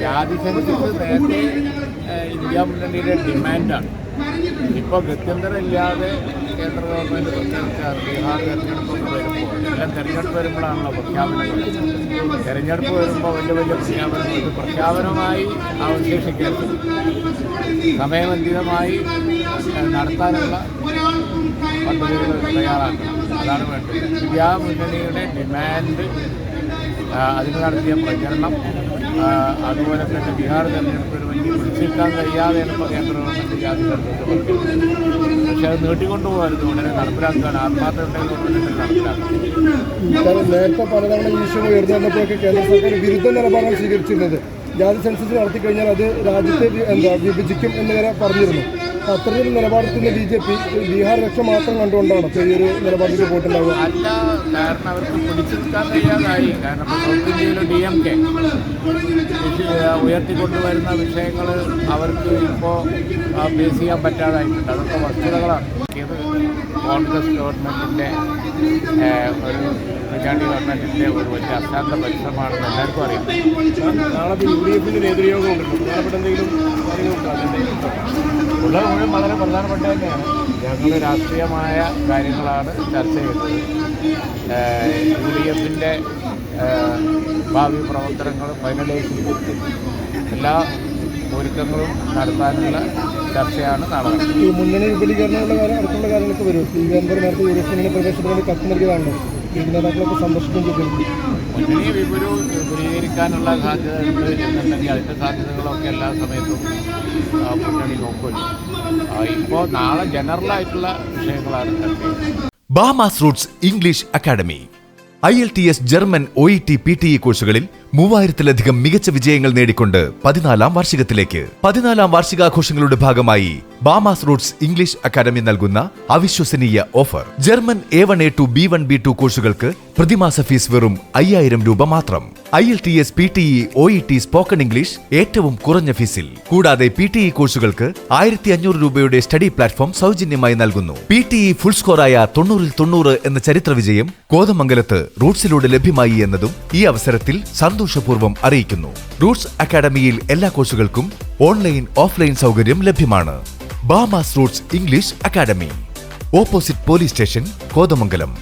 ജാതി നേരത്തെ ഇന്ത്യ മുന്നണിയുടെ ഡിമാൻഡാണ് ഇപ്പോൾ ഗത്യന്തരമില്ലാതെ കേന്ദ്ര ഗവൺമെന്റ് പ്രഖ്യാപിച്ച ബീഹാർ തെരഞ്ഞെടുപ്പൊക്കെ വരുമ്പോൾ എല്ലാം തെരഞ്ഞെടുപ്പ് വരുമ്പോഴാണല്ലോ പ്രഖ്യാപനങ്ങൾ തെരഞ്ഞെടുപ്പ് വരുമ്പോൾ വലിയ വലിയ പ്രഖ്യാപനങ്ങൾ പ്രഖ്യാപനമായി അവശേഷിക്കരുത് സമയബന്ധിതമായി നടത്താനുള്ള പദ്ധതികൾ തയ്യാറാക്കണം. അതാണ് വേണ്ടത്. ഇന്ത്യാ മുന്നണിയുടെ ഡിമാൻഡ് അതിന് നടത്തിയ പ്രചരണം അതുപോലെ തന്നെ ബീഹാർ തെരഞ്ഞെടുപ്പിന് വേണ്ടി പിടിച്ചെടുക്കാൻ കഴിയാതെയാണ് ഇപ്പോൾ കേന്ദ്ര ഗവൺമെന്റ് ജാതി തെരഞ്ഞെടുപ്പ് പക്ഷേ അത് നീട്ടിക്കൊണ്ടുപോകരുത് ഉടനെ നടപ്പിലാക്കുകയാണ് ആത്മാർത്ഥ ഉടനെ നടപ്പിലാക്കുക ജാതി സെൻസസ് നടത്തി കഴിഞ്ഞാൽ അത് രാജ്യത്തെ എന്താ വിഭജിക്കും എന്ന് വരെ പറഞ്ഞിരുന്നു. അപ്പോൾ അത്തരത്തിലുള്ള നിലപാടത്തിന് ബി ജെ പി ബീഹാർ രക്ഷ മാത്രം കണ്ടുകൊണ്ടാണ് ചെറിയൊരു ഈ ഒരു നിലപാടിലേക്ക് പോയിട്ടുണ്ടാവുക? അല്ല കാരണം അവർക്ക് പിടിച്ചു നിൽക്കാൻ കഴിയാതായി കാരണം ഇപ്പോൾ സൗത്ത് ഇന്ത്യയിലെ ഡി എം കെ ഉയർത്തിക്കൊണ്ടുവരുന്ന വിഷയങ്ങൾ അവർക്ക് ഇപ്പോൾ ഫേസ് ചെയ്യാൻ പറ്റാതായിട്ടുണ്ട്. അതൊക്കെ വസ്തുതകളാണ്. ഇത് കോൺഗ്രസ് ഗവൺമെന്റിന്റെ ഒരു ഉമ്മൻചാണ്ടി ഗവൺമെന്റിന്റെ ഒരു വലിയ അശാന്ത പരിശ്രമമാണെന്ന് എല്ലാവർക്കും അറിയാം. നാളെ യു ഡി എഫിന്റെ നേതൃയോഗം ഉണ്ടല്ലോ പ്രധാനപ്പെട്ട എന്തെങ്കിലും കാര്യങ്ങളുണ്ടോ അതിന്റെ മുഴുവൻ വളരെ പ്രധാനപ്പെട്ട തന്നെയാണ്. ഞങ്ങൾ രാഷ്ട്രീയമായ കാര്യങ്ങളാണ് ചർച്ച ചെയ്തത് യു ഡി എഫിന്റെ ഭാവി പ്രവർത്തനങ്ങൾ ഫൈനലൈസ് ചെയ്തിട്ട് എല്ലാ ഒരുക്കങ്ങളും നടത്താനുള്ള ചർച്ചയാണ് നടന്നത് ഈ മുന്നണി വിപുലീകരണമുള്ള കാര്യം അടുത്തുള്ള കാര്യങ്ങളൊക്കെ വരും. ഈ നേരത്തെ യു ഡി എഫിന് പ്രവേശനത്തിന് വേണ്ടി കത്ത് നൽകിയതാണല്ലോ. ഈ നേതാക്കളൊക്കെ സന്ദർശിക്കുകയും ചെയ്തിരുന്നു മുന്നണി വിപുലീകരിക്കാനുള്ള സാധ്യത ഉണ്ട് എന്നുണ്ടെങ്കിൽ അതിന്റെ സാധ്യതകളൊക്കെ എല്ലാ സമയത്തും മുന്നണി നോക്കുമല്ലോ ഇപ്പോൾ നാളെ ജനറലായിട്ടുള്ള വിഷയങ്ങളാണ് Bamas Roots English academy I L T S German O E T P T E കോഴ്സുകളിൽ മൂവായിരത്തിലധികം മികച്ച വിജയങ്ങൾ നേടിക്കൊണ്ട് പതിനാലാം വാർഷികത്തിലേക്ക്. പതിനാലാം വാർഷികാഘോഷങ്ങളുടെ ഭാഗമായി ബാമാസ് റൂട്ട്സ് ഇംഗ്ലീഷ് അക്കാദമി നൽകുന്ന അവിശ്വസനീയ offer German A one A two B one B two കോഴ്സുകൾക്ക് പ്രതിമാസ ഫീസ് വെറും അയ്യായിരം രൂപ മാത്രം. I L T S P T E O E T spoken English ഏറ്റവും കുറഞ്ഞ ഫീസിൽ കൂടാതെ പി ടി ഇ കോഴ്സുകൾക്ക് ആയിരത്തി അഞ്ഞൂറ് രൂപയുടെ സ്റ്റഡി പ്ലാറ്റ്ഫോം സൗജന്യമായി നൽകുന്നു. പി ടി ഇ ഫുൾ സ്കോറായ തൊണ്ണൂറിൽ തൊണ്ണൂറ് എന്ന ചരിത്ര വിജയം കോതമംഗലത്ത് റൂട്ട്സിലൂടെ ലഭ്യമായി എന്നതും ഈ അവസരത്തിൽ സന്തോഷപൂർവം അറിയിക്കുന്നു. റൂട്ട്സ് അക്കാദമിയിൽ എല്ലാ കോഴ്സുകൾക്കും ഓൺലൈൻ ഓഫ്ലൈൻ സൗകര്യം ലഭ്യമാണ്. Bamas Roots English academy opposite police station Kothamangalam